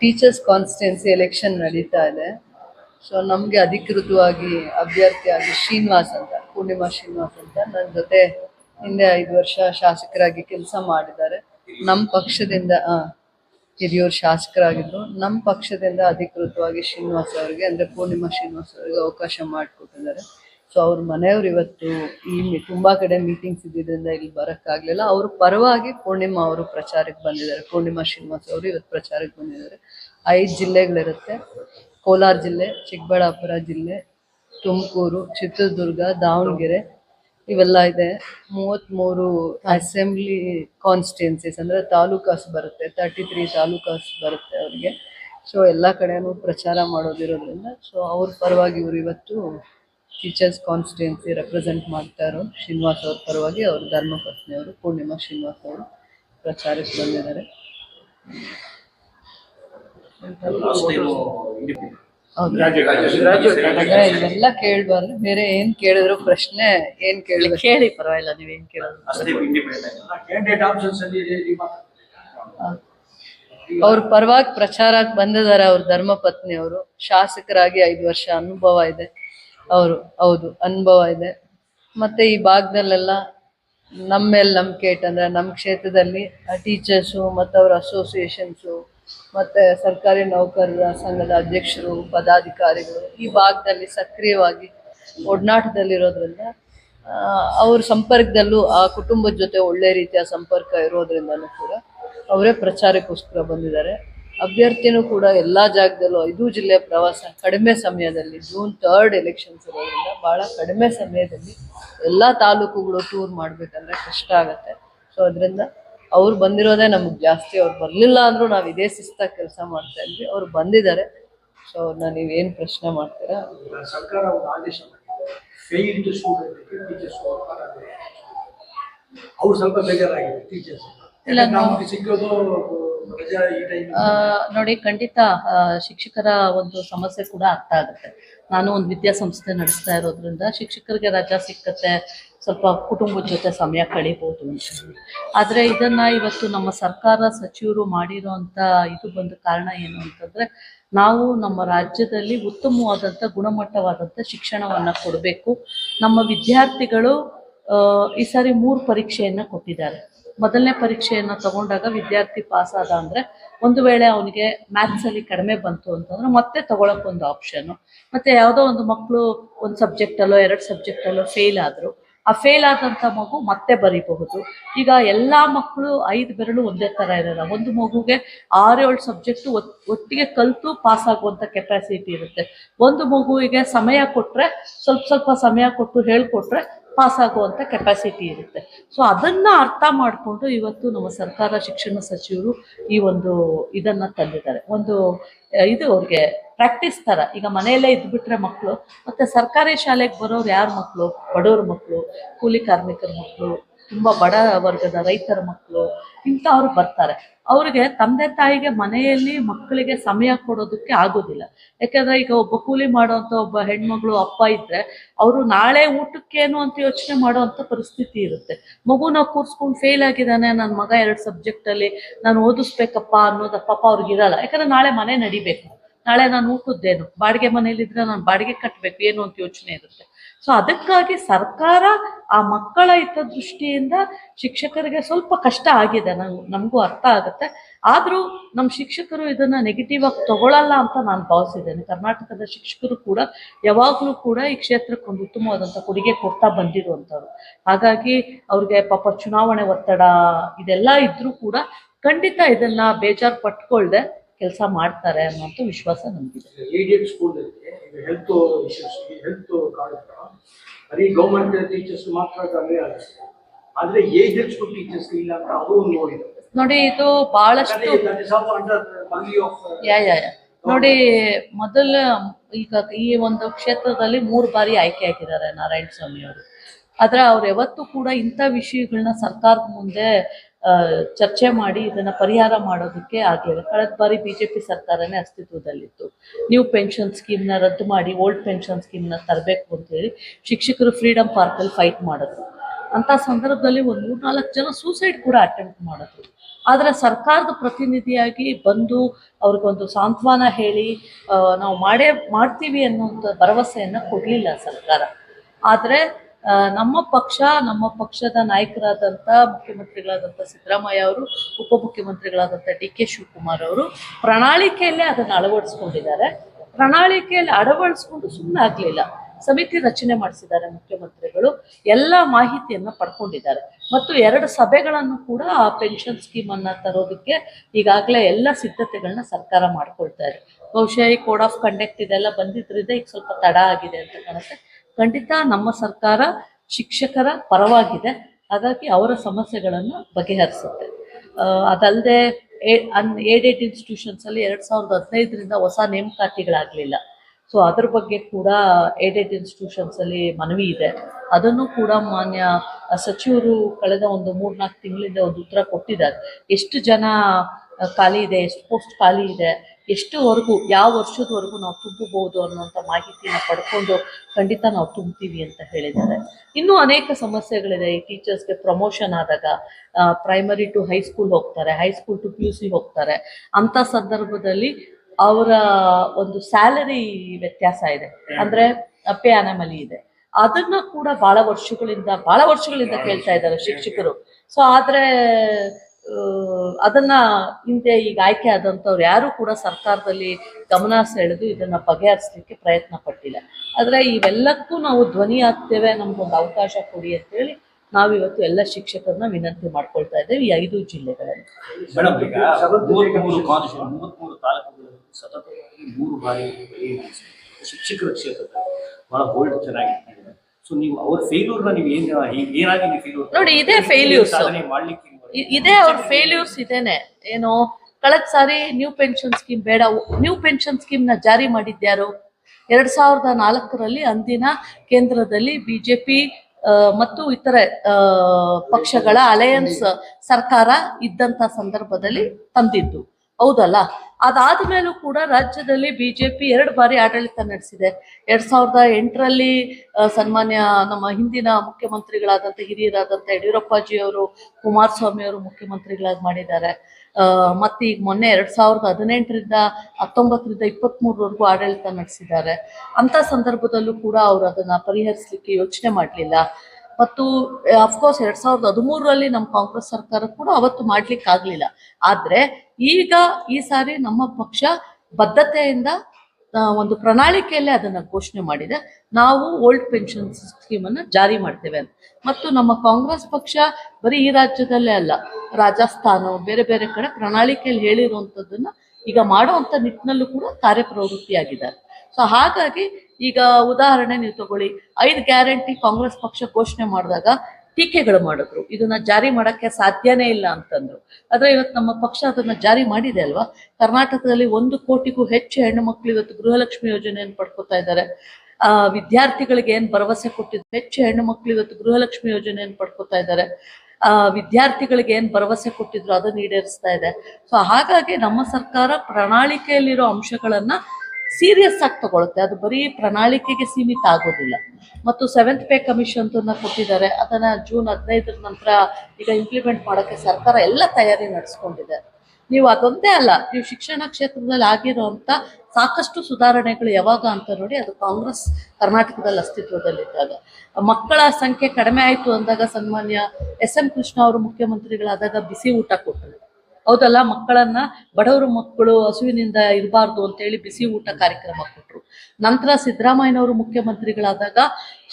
Teachers constituency election ನಡೀತಾ ಇದೆ. So ನಮಗೆ ಅಧಿಕೃತವಾಗಿ ಅಭ್ಯರ್ಥಿಯಾಗಿ ಶ್ರೀನಿವಾಸ್ ಅಂತ, ಪೂರ್ಣಿಮಾ ಶ್ರೀನಿವಾಸ್ ಅಂತ ನನ್ನ ಜೊತೆ ಹಿಂದೆ ಐದು ವರ್ಷ ಶಾಸಕರಾಗಿ ಕೆಲಸ ಮಾಡಿದ್ದಾರೆ. ನಮ್ಮ ಪಕ್ಷದಿಂದ ಹಿರಿಯೂರು ಶಾಸಕರಾಗಿದ್ದರು ನಮ್ಮ ಪಕ್ಷದಿಂದ ಅಧಿಕೃತವಾಗಿ ಶ್ರೀನಿವಾಸ್ ಅವರಿಗೆ, ಅಂದರೆ ಪೂರ್ಣಿಮಾ ಶ್ರೀನಿವಾಸ್ ಅವರಿಗೆ ಅವಕಾಶ ಮಾಡಿಕೊಟ್ಟಿದ್ದಾರೆ. ಸೊ ಅವ್ರ ಮನೆಯವ್ರು ಇವತ್ತು ಈ ತುಂಬಾ ಕಡೆ ಮೀಟಿಂಗ್ಸ್ ಇದ್ದಿದ್ದರಿಂದ ಇಲ್ಲಿ ಬರೋಕ್ಕಾಗಲಿಲ್ಲ ಅವ್ರ ಪರವಾಗಿ ಪೂರ್ಣಿಮಾ ಅವರು ಪ್ರಚಾರಕ್ಕೆ ಬಂದಿದ್ದಾರೆ. ಪೂರ್ಣಿಮಾ ಶ್ರೀನಿವಾಸ್ ಅವರು ಇವತ್ತು ಪ್ರಚಾರಕ್ಕೆ ಬಂದಿದ್ದಾರೆ. ಐದು ಜಿಲ್ಲೆಗಳಿರುತ್ತೆ. ಕೋಲಾರ ಜಿಲ್ಲೆ, ಚಿಕ್ಕಬಳ್ಳಾಪುರ ಜಿಲ್ಲೆ, ತುಮಕೂರು, ಚಿತ್ರದುರ್ಗ, ದಾವಣಗೆರೆ ಇವೆಲ್ಲ ಇದೆ. ಮೂವತ್ತ್ಮೂರು ಅಸೆಂಬ್ಲಿ ಕಾನ್ಸ್ಟಿಟ್ಯೂನ್ಸೀಸ್ ಅಂದರೆ ತಾಲೂಕಾಸ್ ಬರುತ್ತೆ. ತರ್ಟಿ ತ್ರೀ ತಾಲೂಕಾಸ್ ಬರುತ್ತೆ ಅವರಿಗೆ. ಸೊ ಎಲ್ಲ ಕಡೆನೂ ಪ್ರಚಾರ ಮಾಡೋದಿರೋದ್ರಿಂದ ಸೊ ಅವ್ರ ಪರವಾಗಿ ಇವರು ಇವತ್ತು ಟೀಚರ್ಸ್ ಕಾನ್ಸ್ಟಿಟ್ಯೂನ್ಸಿ ರೆಪ್ರೆಸೆಂಟ್ ಮಾಡ್ತಾ ಇರೋ ಶ್ರೀನಿವಾಸ್ ಅವ್ರ ಪರವಾಗಿ ಅವರು ಧರ್ಮಪತ್ನಿಯವರು ಪೂರ್ಣಿಮಾ ಶ್ರೀನಿವಾಸ್ ಅವರು ಪ್ರಚಾರಕ್ಕೆ ಬಂದಿದ್ದಾರೆ. ಇವೆಲ್ಲ ಕೇಳಬಾರ್ದು. ಬೇರೆ ಏನ್ ಕೇಳಿದ್ರು ಪ್ರಶ್ನೆ ಏನ್ ಕೇಳಿದ್ರು ಕೇಳಿ ಪರವಾಗಿಲ್ಲ ನೀವೇನ್ ಕೇಳೋದು ಅವ್ರ ಪರವಾಗಿ ಪ್ರಚಾರಕ್ಕೆ ಬಂದಿದ್ದಾರೆ ಅವ್ರ ಧರ್ಮಪತ್ನಿ ಅವರು ಶಾಸಕರಾಗಿ ಐದು ವರ್ಷ ಅನುಭವ ಇದೆ. ಅವರು, ಹೌದು, ಅನುಭವ ಇದೆ. ಮತ್ತೆ ಈ ಭಾಗದಲ್ಲೆಲ್ಲ ನಮ್ಮ ಮೇಲೆ ನಂಬಿಕೆ ಇಟ್ಟಂದ್ರೆ ನಮ್ಮ ಕ್ಷೇತ್ರದಲ್ಲಿ ಟೀಚರ್ಸು ಮತ್ತು ಅವ್ರ ಅಸೋಸಿಯೇಷನ್ಸು ಮತ್ತೆ ಸರ್ಕಾರಿ ನೌಕರರ ಸಂಘದ ಅಧ್ಯಕ್ಷರು, ಪದಾಧಿಕಾರಿಗಳು ಈ ಭಾಗದಲ್ಲಿ ಸಕ್ರಿಯವಾಗಿ ಒಡನಾಟದಲ್ಲಿರೋದ್ರಿಂದ ಅವ್ರ ಸಂಪರ್ಕದಲ್ಲೂ ಆ ಕುಟುಂಬದ ಜೊತೆ ಒಳ್ಳೆ ರೀತಿಯ ಸಂಪರ್ಕ ಇರೋದ್ರಿಂದಲೂ ಕೂಡ ಅವರೇ ಪ್ರಚಾರಕ್ಕೋಸ್ಕರ ಬಂದಿದ್ದಾರೆ. ಅಭ್ಯರ್ಥಿನೂ ಕೂಡ ಎಲ್ಲ ಜಾಗದಲ್ಲೂ ಐದು ಜಿಲ್ಲೆ ಪ್ರವಾಸ ಕಡಿಮೆ ಸಮಯದಲ್ಲಿ ಜೂನ್ ಥರ್ಡ್ ಎಲೆಕ್ಷನ್ಸ್ ಇರೋದ್ರಿಂದ ಭಾಳ ಕಡಿಮೆ ಸಮಯದಲ್ಲಿ ಎಲ್ಲ ತಾಲೂಕುಗಳು ಟೂರ್ ಮಾಡಬೇಕಂದ್ರೆ ಕಷ್ಟ ಆಗುತ್ತೆ. ಸೊ ಅದರಿಂದ ಅವ್ರು ಬಂದಿರೋದೇ ನಮಗೆ ಜಾಸ್ತಿ ಅವ್ರು ಬರಲಿಲ್ಲ ಅಂದರೂ ನಾವು ಇದೇ ಶಿಸ್ತಾಗಿ ಕೆಲಸ ಮಾಡ್ತಾ ಇದ್ವಿ. ಅವ್ರು ಬಂದಿದ್ದಾರೆ. ಸೊ ಅವ್ರನ್ನ ನೀವೇನು ಪ್ರಶ್ನೆ ಮಾಡ್ತೀರಾ? ಸರ್ಕಾರ ಅವ್ರು ಸ್ವಲ್ಪ ಬೇಜಾರಾಗಿದೆ ಟೀಚರ್ಸ್ ಸಿಕ್ಕೋದು ನೋಡಿ, ಖಂಡಿತ ಶಿಕ್ಷಕರ ಒಂದು ಸಮಸ್ಯೆ ಕೂಡ ಅರ್ಥ ಆಗುತ್ತೆ. ನಾನು ಒಂದು ವಿದ್ಯಾಸಂಸ್ಥೆ ನಡೆಸ್ತಾ ಇರೋದ್ರಿಂದ ಶಿಕ್ಷಕರಿಗೆ ರಜಾ ಸಿಕ್ಕತ್ತೆ, ಸ್ವಲ್ಪ ಕುಟುಂಬದ ಜೊತೆ ಸಮಯ ಕಳಿಬಹುದು ಅಂತ. ಆದ್ರೆ ಇದನ್ನ ಇವತ್ತು ನಮ್ಮ ಸರ್ಕಾರ ಸಚಿವರು ಮಾಡಿರೋಂಥ ಇದು ಬಂದ ಕಾರಣ ಏನು ಅಂತಂದ್ರೆ, ನಾವು ನಮ್ಮ ರಾಜ್ಯದಲ್ಲಿ ಉತ್ತಮವಾದಂತ, ಗುಣಮಟ್ಟವಾದಂತ ಶಿಕ್ಷಣವನ್ನ ಕೊಡಬೇಕು. ನಮ್ಮ ವಿದ್ಯಾರ್ಥಿಗಳು ಈ ಸಾರಿ ಮೂರು ಪರೀಕ್ಷೆಯನ್ನ ಕೊಟ್ಟಿದ್ದಾರೆ. ಮೊದಲನೇ ಪರೀಕ್ಷೆಯನ್ನು ತಗೊಂಡಾಗ ವಿದ್ಯಾರ್ಥಿ ಪಾಸ್ ಆದ ಅಂದ್ರೆ ಒಂದು ವೇಳೆ ಅವನಿಗೆ ಮ್ಯಾಥ್ಸ್ ಅಲ್ಲಿ ಕಡಿಮೆ ಬಂತು ಅಂತಂದ್ರೆ ಮತ್ತೆ ತಗೊಳಕ್ ಒಂದು ಆಪ್ಷನ್ ಮತ್ತೆ ಯಾವುದೋ ಒಂದು ಮಕ್ಕಳು ಒಂದು ಸಬ್ಜೆಕ್ಟ್ ಅಲ್ಲೋ, ಎರಡು ಸಬ್ಜೆಕ್ಟ್ ಅಲ್ಲೋ ಫೇಲ್ ಆದ್ರು, ಆ ಫೇಲ್ ಆದಂತ ಮಗು ಮತ್ತೆ ಬರೀಬಹುದು. ಈಗ ಎಲ್ಲಾ ಮಕ್ಕಳು ಐದು ಬೆರಳು ಒಂದೇ ತರ ಇರಲ್ಲ. ಒಂದು ಮಗುಗೆ ಆರೇಳು ಸಬ್ಜೆಕ್ಟ್ ಒಟ್ಟಿಗೆ ಕಲ್ತು ಪಾಸ್ ಆಗುವಂತ ಕೆಪಾಸಿಟಿ ಇರುತ್ತೆ. ಒಂದು ಮಗುವಿಗೆ ಸಮಯ ಕೊಟ್ರೆ, ಸ್ವಲ್ಪ ಸ್ವಲ್ಪ ಸಮಯ ಕೊಟ್ಟು ಹೇಳ್ಕೊಟ್ರೆ ಪಾಸ್ ಆಗುವಂತ ಕೆಪಾಸಿಟಿ ಇರುತ್ತೆ. ಸೊ ಅದನ್ನ ಅರ್ಥ ಮಾಡಿಕೊಂಡು ಇವತ್ತು ನಮ್ಮ ಸರ್ಕಾರ ಶಿಕ್ಷಣ ಸಚಿವರು ಈ ಒಂದು ಇದನ್ನ ತಂದಿದ್ದಾರೆ. ಒಂದು ಇದು ಅವ್ರಿಗೆ ಪ್ರಾಕ್ಟೀಸ್ ತರ. ಈಗ ಮನೆಯಲ್ಲೇ ಇದ್ಬಿಟ್ರೆ ಮಕ್ಕಳು ಮತ್ತೆ ಸರ್ಕಾರಿ ಶಾಲೆಗೆ ಬರೋರು ಯಾರ ಮಕ್ಕಳು ಬಡವ್ರ ಮಕ್ಕಳು ಕೂಲಿ ಕಾರ್ಮಿಕರ ಮಕ್ಕಳು ತುಂಬಾ ಬಡ ವರ್ಗದ ರೈತರ ಮಕ್ಕಳು ಇಂಥವ್ರು ಬರ್ತಾರೆ. ಅವ್ರಿಗೆ ತಂದೆ ತಾಯಿಗೆ ಮನೆಯಲ್ಲಿ ಮಕ್ಕಳಿಗೆ ಸಮಯ ಕೊಡೋದಕ್ಕೆ ಆಗೋದಿಲ್ಲ. ಯಾಕಂದ್ರೆ ಈಗ ಒಬ್ಬ ಕೂಲಿ ಮಾಡುವಂತ ಒಬ್ಬ ಹೆಣ್ಮಗಳು ಅಪ್ಪ ಇದ್ರೆ ಅವರು ನಾಳೆ ಊಟಕ್ಕೇನು ಅಂತ ಯೋಚನೆ ಮಾಡುವಂತ ಪರಿಸ್ಥಿತಿ ಇರುತ್ತೆ. ಮಗುನ ಕೂರ್ಸ್ಕೊಂಡು ಫೇಲ್ ಆಗಿದ್ದಾನೆ ನನ್ನ ಮಗ ಎರಡು ಸಬ್ಜೆಕ್ಟಲ್ಲಿ ನಾನು ಓದಿಸ್ಬೇಕಪ್ಪ ಅನ್ನೋದ ಪಾಪ ಅವ್ರಿಗೆ ಇರಲ್ಲ. ಯಾಕಂದ್ರೆ ನಾಳೆ ಮನೆ ನಡಿಬೇಕು. ನಾಳೆ ನಾನು ಊಟದ್ದೇನು? ಬಾಡಿಗೆ ಮನೇಲಿದ್ರೆ ನಾನು ಬಾಡಿಗೆ ಕಟ್ಟಬೇಕು ಏನು ಅಂತ ಯೋಚನೆ ಇರುತ್ತೆ. ಸೊ ಅದಕ್ಕಾಗಿ ಸರ್ಕಾರ ಆ ಮಕ್ಕಳ ಹಿತದೃಷ್ಟಿಯಿಂದ ಶಿಕ್ಷಕರಿಗೆ ಸ್ವಲ್ಪ ಕಷ್ಟ ಆಗಿದೆ. ನಂಗೆ ನಮಗೂ ಅರ್ಥ ಆಗುತ್ತೆ. ಆದರೂ ನಮ್ಮ ಶಿಕ್ಷಕರು ಇದನ್ನು ನೆಗೆಟಿವ್ ಆಗಿ ತಗೊಳ್ಳಲ್ಲ ಅಂತ ನಾನು ಭಾವಿಸಿದ್ದೇನೆ. ಕರ್ನಾಟಕದ ಶಿಕ್ಷಕರು ಕೂಡ ಯಾವಾಗಲೂ ಕೂಡ ಈ ಕ್ಷೇತ್ರಕ್ಕೆ ಒಂದು ಉತ್ತಮವಾದಂಥ ಕೊಡುಗೆ ಕೊಡ್ತಾ ಬಂದಿರುವಂಥವ್ರು. ಹಾಗಾಗಿ ಅವ್ರಿಗೆ ಪಾಪ ಚುನಾವಣೆ ಒತ್ತಡ ಇದೆಲ್ಲ ಇದ್ರೂ ಕೂಡ ಖಂಡಿತ ಇದನ್ನು ಬೇಜಾರು ಪಟ್ಕೊಳ್ದೆ ಕೆಲಸ ಮಾಡ್ತಾರೆ ಅನ್ನೋದು ವಿಶ್ವಾಸ ನಂಬಿದೆ ಏಡಿಯಟ್ ಸ್ಕೂಲ್ ಈಗ ಹೆಲ್ತ್ ಇಶ್ಯೂಸ್ ಹೆಲ್ತ್ ಕಾಡುತ್ತ ಬರೀ ಗೌರ್ಮೆಂಟ್ ಟೀಚರ್ಸ್ ಮಾತ್ರ ತೊಂದರೆ ಆಗುತ್ತೆ. ಆದ್ರೆ ಏಜೆಡ್ ಸ್ಕೂಲ್ ಟೀಚರ್ಸ್ ಇಲ್ಲ ಅಂತ ಅದು ಒಂದು ನೋಡಿ ಇದು ಬಹಳಷ್ಟು ಯಾ ಯಾ ಯಾ. ನೋಡಿ ಮೊದಲ ಈಗ ಈ ಒಂದು ಕ್ಷೇತ್ರದಲ್ಲಿ ಮೂರು ಬಾರಿ ಆಯ್ಕೆ ಆಗಿದ್ದಾರೆ ನಾರಾಯಣ ಸ್ವಾಮಿ ಅವರು ಆದ್ರೆ ಅವ್ರು ಯಾವತ್ತೂ ಕೂಡ ಇಂಥ ವಿಷಯಗಳನ್ನ ಸರ್ಕಾರದ ಮುಂದೆ ಚರ್ಚೆ ಮಾಡಿ ಇದನ್ನ ಪರಿಹಾರ ಮಾಡೋದಕ್ಕೆ ಆಗಲಿಲ್ಲ. ಕಳೆದ ಬಾರಿ ಬಿಜೆಪಿ ಸರ್ಕಾರನೇ ಅಸ್ತಿತ್ವದಲ್ಲಿತ್ತು. ನ್ಯೂ ಪೆನ್ಷನ್ ಸ್ಕೀಮ್ನ ರದ್ದು ಮಾಡಿ ಓಲ್ಡ್ ಪೆನ್ಷನ್ ಸ್ಕೀಮ್ನ ತರಬೇಕು ಅಂತ ಹೇಳಿ ಶಿಕ್ಷಕರು ಫ್ರೀಡಮ್ ಪಾರ್ಕಲ್ಲಿ ಫೈಟ್ ಮಾಡಿದ್ರು. ಅಂತ ಸಂದರ್ಭದಲ್ಲಿ ಒಂದು ಮೂರ್ನಾಲ್ಕು ಜನ ಸೂಸೈಡ್ ಕೂಡ ಅಟೆಂಪ್ಟ್ ಮಾಡಿದ್ರು. ಆದರೆ ಸರ್ಕಾರದ ಪ್ರತಿನಿಧಿಯಾಗಿ ಬಂದು ಅವ್ರಿಗೊಂದು ಸಾಂತ್ವನ ಹೇಳಿ ನಾವು ಮಾಡೇ, ಮಾಡ್ತೀವಿ ಅನ್ನುವಂಥ ಭರವಸೆಯನ್ನು ಕೊಡಲಿಲ್ಲ ಸರ್ಕಾರ. ಆದರೆ ನಮ್ಮ ಪಕ್ಷ, ನಮ್ಮ ಪಕ್ಷದ ನಾಯಕರಾದಂಥ ಮುಖ್ಯಮಂತ್ರಿಗಳಾದಂಥ ಸಿದ್ದರಾಮಯ್ಯ ಅವರು ಉಪಮುಖ್ಯಮಂತ್ರಿಗಳಾದಂಥ ಡಿ ಕೆ ಶಿವಕುಮಾರ್ ಅವರು ಪ್ರಣಾಳಿಕೆಯಲ್ಲೇ ಅದನ್ನು ಅಳವಡಿಸ್ಕೊಂಡಿದ್ದಾರೆ. ಪ್ರಣಾಳಿಕೆಯಲ್ಲಿ ಅಳವಡಿಸ್ಕೊಂಡು ಸುಮ್ಮನೆ ಆಗಲಿಲ್ಲ. ಸಮಿತಿ ರಚನೆ ಮಾಡಿಸಿದ್ದಾರೆ ಮುಖ್ಯಮಂತ್ರಿಗಳು. ಎಲ್ಲ ಮಾಹಿತಿಯನ್ನು ಪಡ್ಕೊಂಡಿದ್ದಾರೆ. ಮತ್ತು ಎರಡು ಸಭೆಗಳನ್ನು ಕೂಡ ಆ ಪೆನ್ಷನ್ ಸ್ಕೀಮ್ ಅನ್ನ ತರೋದಕ್ಕೆ ಈಗಾಗಲೇ ಎಲ್ಲ ಸಿದ್ಧತೆಗಳನ್ನ ಸರ್ಕಾರ ಮಾಡ್ಕೊಳ್ತಾ ಇದೆ. ಬಹುಶಃ ಈ ಕೋಡ್ ಆಫ್ ಕಂಡಕ್ಟ್ ಇದೆಲ್ಲ ಬಂದಿದ್ರಿಂದ ಈಗ ಸ್ವಲ್ಪ ತಡ ಆಗಿದೆ ಅಂತ ಕಾಣುತ್ತೆ. ಖಂಡಿತ ನಮ್ಮ ಸರ್ಕಾರ ಶಿಕ್ಷಕರ ಪರವಾಗಿದೆ. ಹಾಗಾಗಿ ಅವರ ಸಮಸ್ಯೆಗಳನ್ನು ಬಗೆಹರಿಸುತ್ತೆ. ಅದಲ್ಲದೆ ಅನ್ ಏಡೆಡ್ ಇನ್ಸ್ಟಿಟ್ಯೂಷನ್ಸಲ್ಲಿ ಎರಡು ಸಾವಿರದ ಹದಿನೈದರಿಂದ ಹೊಸ ನೇಮಕಾತಿಗಳಾಗಲಿಲ್ಲ. ಸೊ ಅದ್ರ ಬಗ್ಗೆ ಕೂಡ ಏಡೆಡ್ ಇನ್ಸ್ಟಿಟ್ಯೂಷನ್ಸಲ್ಲಿ ಮನವಿ ಇದೆ. ಅದನ್ನು ಕೂಡ ಮಾನ್ಯ ಸಚಿವರು ಕಳೆದ ಒಂದು ಮೂರ್ನಾಲ್ಕು ತಿಂಗಳಿಂದ ಒಂದು ಉತ್ತರ ಕೊಟ್ಟಿದ್ದಾರೆ. ಎಷ್ಟು ಜನ ಖಾಲಿ ಇದೆ, ಎಷ್ಟು ಪೋಸ್ಟ್ ಖಾಲಿ ಇದೆ ಎಷ್ಟುವರೆಗೂ, ಯಾವ ವರ್ಷದವರೆಗೂ ನಾವು ತುಂಬಬಹುದು ಅನ್ನುವಂಥ ಮಾಹಿತಿನ ಪಡ್ಕೊಂಡು ಖಂಡಿತ ನಾವು ತುಂಬ್ತೀವಿ ಅಂತ ಹೇಳಿದ್ದಾರೆ. ಇನ್ನೂ ಅನೇಕ ಸಮಸ್ಯೆಗಳಿದೆ. ಈ ಟೀಚರ್ಸ್ಗೆ ಪ್ರಮೋಷನ್ ಆದಾಗ ಪ್ರೈಮರಿ ಟು ಹೈಸ್ಕೂಲ್ ಹೋಗ್ತಾರೆ high school to P U C ಹೋಗ್ತಾರೆ. ಅಂಥ ಸಂದರ್ಭದಲ್ಲಿ ಅವರ ಒಂದು ಸ್ಯಾಲರಿ ವ್ಯತ್ಯಾಸ ಇದೆ. ಅಂದ್ರೆ ಪೇ ಅನಮಲಿ ಇದೆ. ಅದನ್ನ ಕೂಡ ಬಹಳ ವರ್ಷಗಳಿಂದ ಬಹಳ ವರ್ಷಗಳಿಂದ ಕೇಳ್ತಾ ಇದ್ದಾರೆ ಶಿಕ್ಷಕರು. ಸೊ ಆದ್ರೆ ಅದನ್ನ ಹಿಂದೆ ಈಗ ಆಯ್ಕೆ ಆದಂಥವ್ರು ಯಾರು ಕೂಡ ಸರ್ಕಾರದಲ್ಲಿ ಗಮನ ಸೆಳೆದು ಇದನ್ನ ಬಗೆಹರಿಸಲಿಕ್ಕೆ ಪ್ರಯತ್ನ ಪಟ್ಟಿಲ್ಲ. ಆದ್ರೆ ಇವೆಲ್ಲಕ್ಕೂ ನಾವು ಧ್ವನಿ ಆಗ್ತೇವೆ ನಮ್ಗೊಂದು ಅವಕಾಶ ಕೊಡಿ ಅಂತೇಳಿ ನಾವಿವತ್ತು ಎಲ್ಲ ಶಿಕ್ಷಕರನ್ನ ವಿನಂತಿ ಮಾಡ್ಕೊಳ್ತಾ ಇದ್ದೇವೆ ಈ ಐದು ಜಿಲ್ಲೆಗಳಲ್ಲಿ. ಸತತವಾಗಿ ಮೂರು ಬಾರಿ ಶಿಕ್ಷಕರ ಕ್ಷೇತ್ರದಲ್ಲಿ ಬಹಳ ಬೋಲ್ಡ್ ಚೆನ್ನಾಗಿ ಮಾಡಿದ್ದಾರೆ. ಸೊ ನೀವು ಅವ್ರ ಫೇಲ್ಯೂರ್ನ ನೀವು ಏನ್ ಹೀಗ್ ಏನಾಗಿ ನೀವು ಫೇಲ್ಯೂರ್ ನೋಡಿ, ಇದೇ ಫೇಲ್ಯೂರ್ಸ್ ಮಾಡ್ಲಿಕ್ಕೆ ಇದೇ ಅವ್ರ ಫೇಲ್ಯೂರ್ಸ್ ಇದೇನೆ. ಏನು ಕಳೆದ ಸಾರಿ ನ್ಯೂ ಪೆನ್ಷನ್ ಸ್ಕೀಮ್ ಬೇಡ. ನ್ಯೂ ಪೆನ್ಷನ್ ಸ್ಕೀಮ್ನ ಜಾರಿ ಮಾಡಿದ್ಯಾರು ಎರಡ್ ಸಾವಿರದ ನಾಲ್ಕರಲ್ಲಿ ಅಂದಿನ ಕೇಂದ್ರದಲ್ಲಿ ಬಿಜೆಪಿ ಮತ್ತು ಇತರೆ ಪಕ್ಷಗಳ ಅಲಯನ್ಸ್ ಸರ್ಕಾರ ಇದ್ದಂತ ಸಂದರ್ಭದಲ್ಲಿ ತಂದಿದ್ದು. ಹೌದಲ್ಲ? ಅದಾದ ಮೇಲೂ ಕೂಡ ರಾಜ್ಯದಲ್ಲಿ ಬಿಜೆಪಿ ಎರಡು ಬಾರಿ ಆಡಳಿತ ನಡೆಸಿದೆ. ಎರಡ್ ಸಾವಿರದ ಎಂಟರಲ್ಲಿ ಸನ್ಮಾನ್ಯ ನಮ್ಮ ಹಿಂದಿನ ಮುಖ್ಯಮಂತ್ರಿಗಳಾದಂಥ ಹಿರಿಯರಾದಂಥ ಯಡಿಯೂರಪ್ಪಾಜಿ ಅವರು, ಕುಮಾರಸ್ವಾಮಿ ಅವರು ಮುಖ್ಯಮಂತ್ರಿಗಳಾಗಿ ಮಾಡಿದ್ದಾರೆ. ಮತ್ತೆ ಈಗ ಮೊನ್ನೆ ಎರಡ್ ಸಾವಿರದ ಹದಿನೆಂಟರಿಂದ ಹತ್ತೊಂಬತ್ತರಿಂದ ಇಪ್ಪತ್ತ್ಮೂರವರೆಗೂ ಆಡಳಿತ ನಡೆಸಿದ್ದಾರೆ. ಅಂತ ಸಂದರ್ಭದಲ್ಲೂ ಕೂಡ ಅವರು ಅದನ್ನ ಪರಿಹರಿಸಲಿಕ್ಕೆ ಯೋಚನೆ ಮಾಡಲಿಲ್ಲ. ಮತ್ತು ಅಫ್ಕೋರ್ಸ್ ಎರಡ್ ಸಾವಿರದ ಹದಿಮೂರರಲ್ಲಿ ನಮ್ಮ ಕಾಂಗ್ರೆಸ್ ಸರ್ಕಾರ ಕೂಡ ಅವತ್ತು ಮಾಡ್ಲಿಕ್ಕೆ ಆಗ್ಲಿಲ್ಲ ಆದ್ರೆ ಈಗ ಈ ಸಾರಿ ನಮ್ಮ ಪಕ್ಷ ಬದ್ಧತೆಯಿಂದ ಒಂದು ಪ್ರಣಾಳಿಕೆಯಲ್ಲೇ ಅದನ್ನ ಘೋಷಣೆ ಮಾಡಿದೆ. ನಾವು ಓಲ್ಡ್ ಪೆನ್ಷನ್ ಸ್ಕೀಮ್ ಅನ್ನ ಜಾರಿ ಮಾಡ್ತೇವೆ ಅಂತ. ಮತ್ತು ನಮ್ಮ ಕಾಂಗ್ರೆಸ್ ಪಕ್ಷ ಬರೀ ಈ ರಾಜ್ಯದಲ್ಲೇ ಅಲ್ಲ, ರಾಜಸ್ಥಾನ, ಬೇರೆ ಬೇರೆ ಕಡೆ ಪ್ರಣಾಳಿಕೆಯಲ್ಲಿ ಹೇಳಿರುವಂತದ್ದನ್ನ ಈಗ ಮಾಡುವಂತ ನಿಟ್ಟಿನಲ್ಲೂ ಕೂಡ ಕಾರ್ಯಪ್ರವೃತ್ತಿಯಾಗಿದ್ದಾರೆ. ಸೊ ಹಾಗಾಗಿ ಈಗ ಉದಾಹರಣೆ ನೀವು ತಗೊಳ್ಳಿ. ಐದು ಗ್ಯಾರಂಟಿ ಕಾಂಗ್ರೆಸ್ ಪಕ್ಷ ಘೋಷಣೆ ಮಾಡಿದಾಗ ಟೀಕೆಗಳು ಮಾಡಿದ್ರು. ಇದನ್ನ ಜಾರಿ ಮಾಡೋಕ್ಕೆ ಸಾಧ್ಯನೇ ಇಲ್ಲ ಅಂತಂದ್ರು. ಆದ್ರೆ ಇವತ್ತು ನಮ್ಮ ಪಕ್ಷ ಅದನ್ನ ಜಾರಿ ಮಾಡಿದೆ ಅಲ್ವಾ? ಕರ್ನಾಟಕದಲ್ಲಿ ಒಂದು ಕೋಟಿಗೂ ಹೆಚ್ಚು ಹೆಣ್ಣು ಮಕ್ಕಳು ಇವತ್ತು ಗೃಹಲಕ್ಷ್ಮಿ ಯೋಜನೆಯನ್ನು ಪಡ್ಕೊತಾ ಇದ್ದಾರೆ. ಆ, ವಿದ್ಯಾರ್ಥಿಗಳಿಗೆ ಏನ್ ಭರವಸೆ ಕೊಟ್ಟಿದ್ರು ಹೆಚ್ಚು ಹೆಣ್ಣು ಮಕ್ಕಳು ಇವತ್ತು ಗೃಹಲಕ್ಷ್ಮಿ ಯೋಜನೆಯನ್ನು ಪಡ್ಕೊತಾ ಇದ್ದಾರೆ. ಆ, ವಿದ್ಯಾರ್ಥಿಗಳಿಗೆ ಏನ್ ಭರವಸೆ ಕೊಟ್ಟಿದ್ರು ಅದನ್ನ ಈಡೇರಿಸ್ತಾ ಇದೆ. ಸೊ ಹಾಗಾಗಿ ನಮ್ಮ ಸರ್ಕಾರ ಪ್ರಣಾಳಿಕೆಯಲ್ಲಿರೋ ಅಂಶಗಳನ್ನ ಸೀರಿಯಸ್ ಆಗಿ ತಗೊಳುತ್ತೆ. ಅದು ಬರೀ ಪ್ರಣಾಳಿಕೆಗೆ ಸೀಮಿತ ಆಗೋದಿಲ್ಲ. ಮತ್ತು ಸೆವೆಂತ್ ಪೇ ಕಮಿಷನ್ ಕೊಟ್ಟಿದ್ದಾರೆ. ಅದನ್ನ ಜೂನ್ ಹದಿನೈದರ ನಂತರ ಈಗ ಇಂಪ್ಲಿಮೆಂಟ್ ಮಾಡೋಕ್ಕೆ ಸರ್ಕಾರ ಎಲ್ಲ ತಯಾರಿ ನಡೆಸ್ಕೊಂಡಿದೆ. ನೀವು ಅದೊಂದೇ ಅಲ್ಲ, ನೀವು ಶಿಕ್ಷಣ ಕ್ಷೇತ್ರದಲ್ಲಿ ಆಗಿರುವಂತ ಸಾಕಷ್ಟು ಸುಧಾರಣೆಗಳು ಯಾವಾಗ ಅಂತ ನೋಡಿ ಅದು ಕಾಂಗ್ರೆಸ್ ಕರ್ನಾಟಕದಲ್ಲಿ ಅಸ್ತಿತ್ವದಲ್ಲಿದ್ದಾಗ. ಮಕ್ಕಳ ಸಂಖ್ಯೆ ಕಡಿಮೆ ಆಯಿತು ಅಂದಾಗ ಸನ್ಮಾನ್ಯ ಎಸ್ ಎಂ ಕೃಷ್ಣ ಅವರು ಮುಖ್ಯಮಂತ್ರಿಗಳಾದಾಗ ಬಿಸಿ ಊಟ ಕೊಟ್ಟರು. ಹೌದಲ್ಲ, ಮಕ್ಕಳನ್ನ ಬಡವರು ಮಕ್ಕಳು ಹಸುವಿನಿಂದ ಇರಬಾರ್ದು ಅಂತೇಳಿ ಬಿಸಿ ಊಟ ಕಾರ್ಯಕ್ರಮ ಕೊಟ್ಟರು ನಂತರ ಸಿದ್ದರಾಮಯ್ಯನವರು ಮುಖ್ಯಮಂತ್ರಿಗಳಾದಾಗ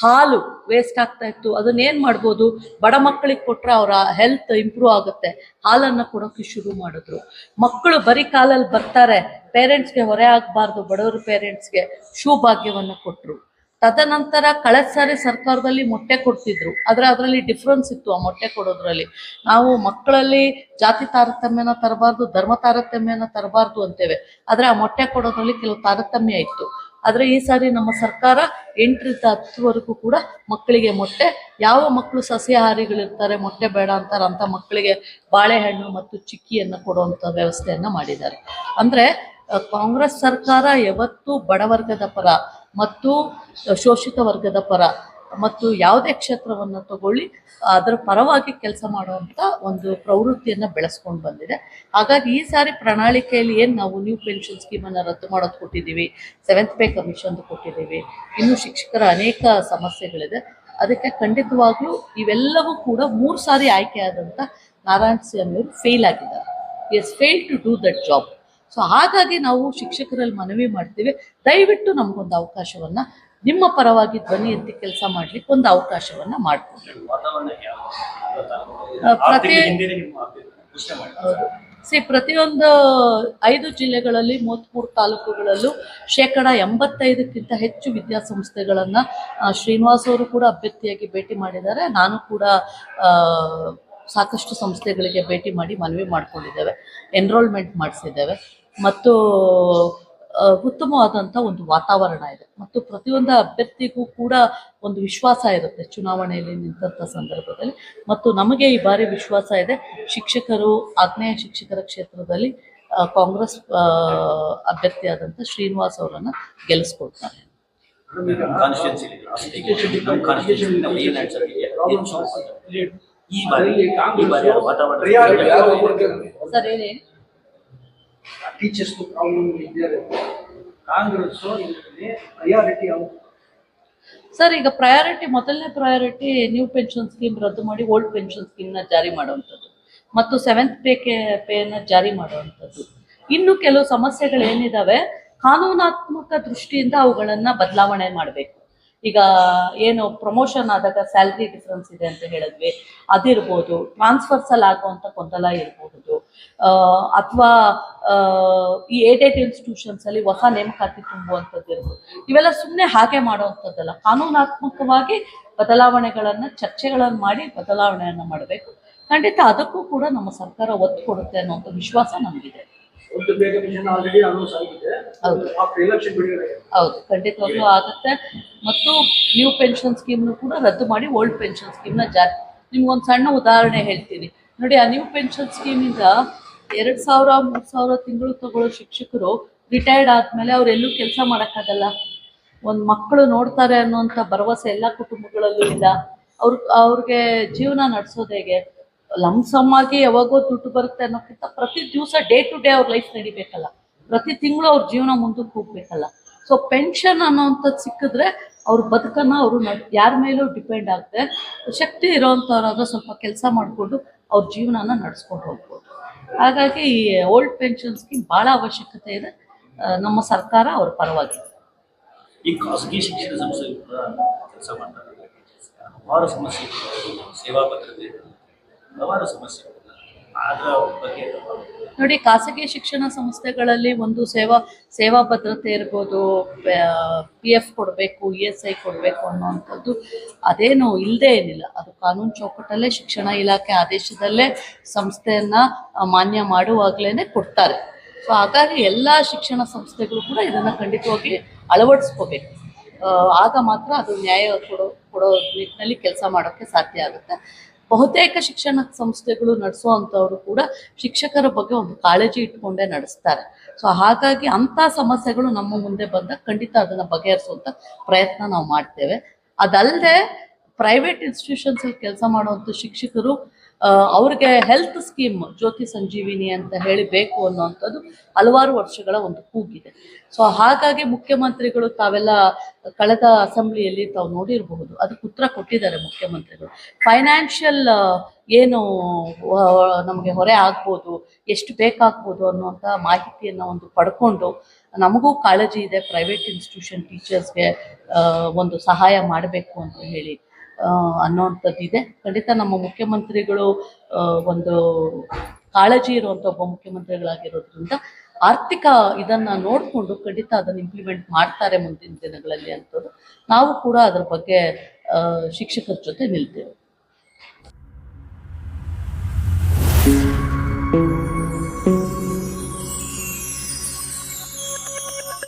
ಹಾಲು ವೇಸ್ಟ್ ಆಗ್ತಾ ಇತ್ತು. ಅದನ್ನ ಏನ್ ಮಾಡ್ಬೋದು? ಬಡ ಮಕ್ಕಳಿಗೆ ಕೊಟ್ರೆ ಅವರ ಹೆಲ್ತ್ ಇಂಪ್ರೂವ್ ಆಗುತ್ತೆ. ಹಾಲನ್ನ ಕೊಡೋಕೆ ಶುರು ಮಾಡಿದ್ರು. ಮಕ್ಕಳು ಬರೀ ಕಾಲಲ್ಲಿ ಬರ್ತಾರೆ. ಪೇರೆಂಟ್ಸ್ಗೆ ಹೊರೆ ಆಗಬಾರ್ದು. ಬಡವರು ಪೇರೆಂಟ್ಸ್ಗೆ ಶೂ ಭಾಗ್ಯವನ್ನ ಕೊಟ್ರು. ತದನಂತರ ಕಳೆದ ಸಾರಿ ಸರ್ಕಾರದಲ್ಲಿ ಮೊಟ್ಟೆ ಕೊಡ್ತಿದ್ರು. ಆದ್ರೆ ಅದರಲ್ಲಿ ಡಿಫ್ರೆನ್ಸ್ ಇತ್ತು ಆ ಮೊಟ್ಟೆ ಕೊಡೋದ್ರಲ್ಲಿ. ನಾವು ಮಕ್ಕಳಲ್ಲಿ ಜಾತಿ ತಾರತಮ್ಯನ ತರಬಾರ್ದು, ಧರ್ಮ ತಾರತಮ್ಯನ ತರಬಾರ್ದು ಅಂತೇವೆ. ಆದ್ರೆ ಆ ಮೊಟ್ಟೆ ಕೊಡೋದ್ರಲ್ಲಿ ಕೆಲವು ತಾರತಮ್ಯ ಇತ್ತು. ಆದ್ರೆ ಈ ಸಾರಿ ನಮ್ಮ ಸರ್ಕಾರ ಎಂಟರಿಂದ ಹತ್ತುವರೆಗೂ ಕೂಡ ಮಕ್ಕಳಿಗೆ ಮೊಟ್ಟೆ, ಯಾವ ಮಕ್ಕಳು ಸಸ್ಯಾಹಾರಿಗಳಿರ್ತಾರೆ, ಮೊಟ್ಟೆ ಬೇಡ ಅಂತಾರೆ, ಅಂತ ಮಕ್ಕಳಿಗೆ ಬಾಳೆಹಣ್ಣು ಮತ್ತು ಚಿಕ್ಕಿಯನ್ನು ಕೊಡುವಂತ ವ್ಯವಸ್ಥೆಯನ್ನ ಮಾಡಿದ್ದಾರೆ. ಅಂದ್ರೆ ಕಾಂಗ್ರೆಸ್ ಸರ್ಕಾರ ಯಾವತ್ತೂ ಬಡವರ್ಗದ ಪರ ಮತ್ತು ಶೋಷಿತ ವರ್ಗದ ಪರ ಮತ್ತು ಯಾವುದೇ ಕ್ಷೇತ್ರವನ್ನು ತಗೊಳ್ಳಿ, ಅದರ ಪರವಾಗಿ ಕೆಲಸ ಮಾಡುವಂಥ ಒಂದು ಪ್ರವೃತ್ತಿಯನ್ನು ಬೆಳೆಸ್ಕೊಂಡು ಬಂದಿದೆ. ಹಾಗಾಗಿ ಈ ಸಾರಿ ಪ್ರಣಾಳಿಕೆಯಲ್ಲಿ ಏನು ನಾವು ನ್ಯೂ ಪೆನ್ಷನ್ ಸ್ಕೀಮನ್ನು ರದ್ದು ಮಾಡೋದು ಕೊಟ್ಟಿದ್ದೀವಿ ಸೆವೆಂತ್ ಪೇ ಕಮಿಷನ್ ಕೊಟ್ಟಿದ್ದೀವಿ, ಇನ್ನು ಶಿಕ್ಷಕರ ಅನೇಕ ಸಮಸ್ಯೆಗಳಿದೆ. ಅದಕ್ಕೆ ಖಂಡಿತವಾಗ್ಲೂ ಇವೆಲ್ಲವೂ ಕೂಡ ಮೂರು ಸಾರಿ ಆಯ್ಕೆಯಾದಂಥ ನಾರಾಯಣ್ ಸ್ವಾಮಿ ಅವರು ಫೇಲ್ ಆಗಿದ್ದಾರೆ. Yes fail to do that job so ಹಾಗಾಗಿ ನಾವು ಶಿಕ್ಷಕರಲ್ಲಿ ಮನವಿ ಮಾಡ್ತೀವಿ. ದಯವಿಟ್ಟು ನಮಗೊಂದು ಅವಕಾಶವನ್ನು ನಿಮ್ಮ ಪರವಾಗಿ ಧ್ವನಿ ಅಂತ ಕೆಲಸ ಮಾಡ್ಲಿಕ್ಕೆ ಒಂದು ಅವಕಾಶವನ್ನು ಮಾಡಿಕೊಡಿ. ವಾತಾವರಣ ಯಾವ ಆ, ಆರು ಪ್ರತಿ- ಸಿ ಪ್ರತಿಯೊಂದು ಐದು ಜಿಲ್ಲೆಗಳಲ್ಲಿ ಮೂವತ್ತ್ಮೂರು ತಾಲೂಕುಗಳಲ್ಲೂ ಶೇಕಡ ಎಂಬತ್ತೈದಕ್ಕಿಂತ ಹೆಚ್ಚು ವಿದ್ಯಾಸಂಸ್ಥೆಗಳನ್ನು ಶ್ರೀನಿವಾಸ್ ಅವರು ಕೂಡ ಅಭ್ಯರ್ಥಿಯಾಗಿ ಭೇಟಿ ಮಾಡಿದ್ದಾರೆ. ನಾನು ಕೂಡ ಸಾಕಷ್ಟು ಸಂಸ್ಥೆಗಳಿಗೆ ಭೇಟಿ ಮಾಡಿ ಮನವಿ ಮಾಡಿಕೊಂಡಿದ್ದೇವೆ. ಎನ್ರೋಲ್ಮೆಂಟ್ ಮಾಡಿಸಿದ್ದೇವೆ. ಮತ್ತು ಉತ್ತಮವಾದಂಥ ಒಂದು ವಾತಾವರಣ ಇದೆ. ಮತ್ತು ಪ್ರತಿಯೊಂದು ಅಭ್ಯರ್ಥಿಗೂ ಕೂಡ ಒಂದು ವಿಶ್ವಾಸ ಇರುತ್ತೆ ಚುನಾವಣೆಯಲ್ಲಿ ನಿಂತಹ ಸಂದರ್ಭದಲ್ಲಿ. ಮತ್ತು ನಮಗೆ ಈ ಬಾರಿ ವಿಶ್ವಾಸ ಇದೆ ಶಿಕ್ಷಕರು ಆಗ್ನೇಯ ಶಿಕ್ಷಕರ ಕ್ಷೇತ್ರದಲ್ಲಿ ಕಾಂಗ್ರೆಸ್ ಆ, ಅಭ್ಯರ್ಥಿಯಾದಂಥ ಶ್ರೀನಿವಾಸ್ ಅವರನ್ನು ವಾತಾವರಣ? ಸರ್ ಹೇಳಿ? ಟೀಚರ್ಸ್ ಪ್ರಾಬ್ಲಮ್ ಇದ್ದಾರೆ. ಕಾಂಗ್ರೆಸ್ ಇದರಲ್ಲಿ ಪ್ರಯಾರಿಟಿ ಯಾವುದು? ಸರ್, ಈಗ ಪ್ರಯಾರಿಟಿ ಮೊದಲನೇ ಪ್ರಯಾರಿಟಿ ನ್ಯೂ ಪೆನ್ಷನ್ ಸ್ಕೀಮ್ ರದ್ದು ಮಾಡಿ ಓಲ್ಡ್ ಪೆನ್ಷನ್ ಸ್ಕೀಮ್ನ ಜಾರಿ ಮಾಡುವಂಥದ್ದು. ಮತ್ತು ಸೆವೆಂತ್ ಪೇ ಕೆ ಪೇನ ಜಾರಿ ಮಾಡುವಂಥದ್ದು. ಇನ್ನು ಕೆಲವು ಸಮಸ್ಯೆಗಳು ಏನಿದಾವೆ? ಕಾನೂನಾತ್ಮಕ ದೃಷ್ಟಿಯಿಂದ ಅವುಗಳನ್ನು ಬದಲಾವಣೆ ಮಾಡಬೇಕು. ಈಗ ಏನು ಪ್ರಮೋಷನ್ ಆದಾಗ ಸ್ಯಾಲ್ರಿ ಡಿಫ್ರೆನ್ಸ್ ಇದೆ ಅಂತ ಹೇಳಿದ್ವಿ. ಅದಿರ್ಬೋದು ಟ್ರಾನ್ಸ್ಫರ್ಸಲ್ ಆಗುವಂಥ ಗೊಂದಲ ಇರಬಹುದು ಅಥವಾ ಈ ಏಡೆಡ್ ಇನ್ಸ್ಟಿಟ್ಯೂಷನ್ಸ್ ಅಲ್ಲಿ ಹೊಸ ನೇಮಕಾತಿ ತುಂಬುವಂಥದ್ದು ಇರ್ಬೋದು. ಇವೆಲ್ಲ ಸುಮ್ಮನೆ ಹಾಗೆ ಮಾಡುವಂಥದ್ದಲ್ಲ. ಕಾನೂನಾತ್ಮಕವಾಗಿ ಬದಲಾವಣೆಗಳನ್ನ ಚರ್ಚೆಗಳನ್ನು ಮಾಡಿ ಬದಲಾವಣೆಯನ್ನು ಮಾಡಬೇಕು. ಖಂಡಿತ ಅದಕ್ಕೂ ಕೂಡ ನಮ್ಮ ಸರ್ಕಾರ ಒತ್ತು ಕೊಡುತ್ತೆ ಅನ್ನುವಂಥ ವಿಶ್ವಾಸ ನಮಗಿದೆ. ಹೌದು. ಖಂಡಿತವಾಗ್ಲೂ ಆಗುತ್ತೆ. ಮತ್ತು ನ್ಯೂ ಪೆನ್ಷನ್ ಸ್ಕೀಮ್ನು ಕೂಡ ರದ್ದು ಮಾಡಿ ಓಲ್ಡ್ ಪೆನ್ಷನ್ ಸ್ಕೀಮ್ನ ಜಾರಿ. ನಿಮ್ಗೊಂದು ಸಣ್ಣ ಉದಾಹರಣೆ ಹೇಳ್ತೀನಿ. ನೋಡಿ, ಆ ನ್ಯೂ ಪೆನ್ಷನ್ ಇಂದ ಎರಡ್ ಸಾವಿರ, ಮೂರ್ ಸಾವಿರ ತಿಂಗಳು ತಗೊಳ್ಳೋ ಶಿಕ್ಷಕರು ರಿಟೈರ್ಡ್ ಆದಮೇಲೆ ಅವರೆಲ್ಲೂ ಕೆಲಸ ಮಾಡಕ್ಕಾಗಲ್ಲ. ಒಂದು ಮಕ್ಕಳು ನೋಡ್ತಾರೆ ಅನ್ನುವಂತ ಭರವಸೆ ಎಲ್ಲ ಕುಟುಂಬಗಳಲ್ಲೂ ಇಲ್ಲ. ಅವ್ರ, ಅವ್ರಿಗೆ ಜೀವನ ನಡೆಸೋದು ಹೇಗೆ? ಲಂಸಮ್ ಆಗಿ ಯಾವಾಗೋ ದುಡ್ಡು ಬರುತ್ತೆ ಅನ್ನೋಕ್ಕಿಂತ ಪ್ರತಿ ದಿವಸ ಡೇ ಟು ಡೇ ಅವ್ರ ಲೈಫ್ ನಡಿಬೇಕಲ್ಲ. ಪ್ರತಿ ತಿಂಗಳು ಅವ್ರ ಜೀವನ ಮುಂದಕ್ಕೆ ಹೋಗ್ಬೇಕಲ್ಲ. ಸೊ ಪೆನ್ಷನ್ ಅನ್ನೋಂಥದ್ದು ಸಿಕ್ಕಿದ್ರೆ ಅವ್ರ ಬದುಕನ್ನು ಅವರು ಯಾರ ಮೇಲೂ ಡಿಪೆಂಡ್ ಆಗದೆ ಶಕ್ತಿ ಇರೋವಂಥವ್ರಾಗ ಸ್ವಲ್ಪ ಕೆಲಸ ಮಾಡಿಕೊಂಡು ಅವ್ರ ಜೀವನನ ನಡೆಸ್ಕೊಂಡು ಹೋಗ್ಬೋದು. ಹಾಗಾಗಿ ಈ ಓಲ್ಡ್ ಪೆನ್ಷನ್ ಸ್ಕೀಮ್ ಭಾಳ ಅವಶ್ಯಕತೆ ಇದೆ. ನಮ್ಮ ಸರ್ಕಾರ ಅವ್ರ ಪರವಾಗಿ. ಈ ಖಾಸಗಿ ಶಿಕ್ಷಣ ಸಂಸ್ಥೆ ಕೆಲಸ ಮಾಡ್ತಾರೆ ಹಲವಾರು ಸಮಸ್ಯೆ ಸೇವಾ ಭದ್ರತೆ, ಹಲವಾರು ಸಮಸ್ಯೆ ನೋಡಿ, ಖಾಸಗಿ ಶಿಕ್ಷಣ ಸಂಸ್ಥೆಗಳಲ್ಲಿ ಒಂದು ಸೇವಾ ಸೇವಾ ಭದ್ರತೆ ಇರ್ಬೋದು ಪಿ ಎಫ್ ಕೊಡಬೇಕು ಇ ಎಸ್ ಐ ಕೊಡಬೇಕು ಅನ್ನೋವಂಥದ್ದು ಅದೇನು ಇಲ್ಲದೆ ಏನಿಲ್ಲ. ಅದು ಕಾನೂನು ಚೌಕಟ್ಟಲ್ಲೇ ಶಿಕ್ಷಣ ಇಲಾಖೆ ಆದೇಶದಲ್ಲೇ ಸಂಸ್ಥೆಯನ್ನು ಮಾನ್ಯ ಮಾಡುವಾಗಲೇ ಕೊಡ್ತಾರೆ. ಸೊ ಹಾಗಾಗಿ ಎಲ್ಲ ಶಿಕ್ಷಣ ಸಂಸ್ಥೆಗಳು ಕೂಡ ಇದನ್ನು ಖಂಡಿತವಾಗಿ ಅಳವಡಿಸ್ಕೋಬೇಕು. ಆಗ ಮಾತ್ರ ಅದು ನ್ಯಾಯ ಕೊಡೋ ಕೊಡೋ ನಿಟ್ಟಿನಲ್ಲಿ ಕೆಲಸ ಮಾಡೋಕ್ಕೆ ಸಾಧ್ಯ ಆಗುತ್ತೆ. ಬಹುತೇಕ ಶಿಕ್ಷಣ ಸಂಸ್ಥೆಗಳು ನಡೆಸುವಂಥವ್ರು ಕೂಡ ಶಿಕ್ಷಕರ ಬಗ್ಗೆ ಒಂದು ಕಾಳಜಿ ಇಟ್ಕೊಂಡೇ ನಡೆಸ್ತಾರೆ. ಸೊ ಹಾಗಾಗಿ ಅಂಥ ಸಮಸ್ಯೆಗಳು ನಮ್ಮ ಮುಂದೆ ಬಂದಾಗ ಖಂಡಿತ ಅದನ್ನು ಬಗೆಹರಿಸುವಂಥ ಪ್ರಯತ್ನ ನಾವು ಮಾಡ್ತೇವೆ. ಅದಲ್ಲದೆ ಪ್ರೈವೇಟ್ ಇನ್ಸ್ಟಿಟ್ಯೂಷನ್ಸ್ ಅಲ್ಲಿ ಕೆಲಸ ಮಾಡುವಂಥ ಶಿಕ್ಷಕರು ಅವ್ರಿಗೆ ಹೆಲ್ತ್ ಸ್ಕೀಮ್ ಜ್ಯೋತಿ ಸಂಜೀವಿನಿ ಅಂತ ಹೇಳಿ ಬೇಕು ಅನ್ನುವಂಥದ್ದು ಹಲವಾರು ವರ್ಷಗಳ ಒಂದು ಕೂಗಿದೆ. ಸೊ ಹಾಗಾಗಿ ಮುಖ್ಯಮಂತ್ರಿಗಳು ತಾವೆಲ್ಲ ಕಳೆದ ಅಸೆಂಬ್ಲಿಯಲ್ಲಿ ತಾವು ನೋಡಿರಬಹುದು, ಅದಕ್ಕೆ ಉತ್ತರ ಕೊಟ್ಟಿದ್ದಾರೆ ಮುಖ್ಯಮಂತ್ರಿಗಳು. ಫೈನಾನ್ಷಿಯಲ್ ಏನು ನಮಗೆ ಹೊರೆ ಆಗ್ಬೋದು, ಎಷ್ಟು ಬೇಕಾಗ್ಬೋದು ಅನ್ನುವಂಥ ಮಾಹಿತಿಯನ್ನು ಒಂದು ಪಡ್ಕೊಂಡು, ನಮಗೂ ಕಾಳಜಿ ಇದೆ ಪ್ರೈವೇಟ್ ಇನ್ಸ್ಟಿಟ್ಯೂಷನ್ ಟೀಚರ್ಸ್ಗೆ ಒಂದು ಸಹಾಯ ಮಾಡಬೇಕು ಅಂತ ಹೇಳಿ. ಆ, ಅನ್ನೋವಂಥದ್ದು ಇದೆ ಖಂಡಿತ ನಮ್ಮ ಮುಖ್ಯಮಂತ್ರಿಗಳು ಒಂದು ಕಾಳಜಿ ಇರುವಂಥ ಒಬ್ಬ ಮುಖ್ಯಮಂತ್ರಿಗಳಾಗಿರೋದ್ರಿಂದ ಆರ್ಥಿಕ ಇದನ್ನು ನೋಡಿಕೊಂಡು ಖಂಡಿತ ಅದನ್ನು ಇಂಪ್ಲಿಮೆಂಟ್ ಮಾಡ್ತಾರೆ ಮುಂದಿನ ದಿನಗಳಲ್ಲಿ ಅಂತದ್ದು ನಾವು ಕೂಡ ಅದ್ರ ಬಗ್ಗೆ ಶಿಕ್ಷಕರ ಜೊತೆ ನಿಲ್ತೇವೆ.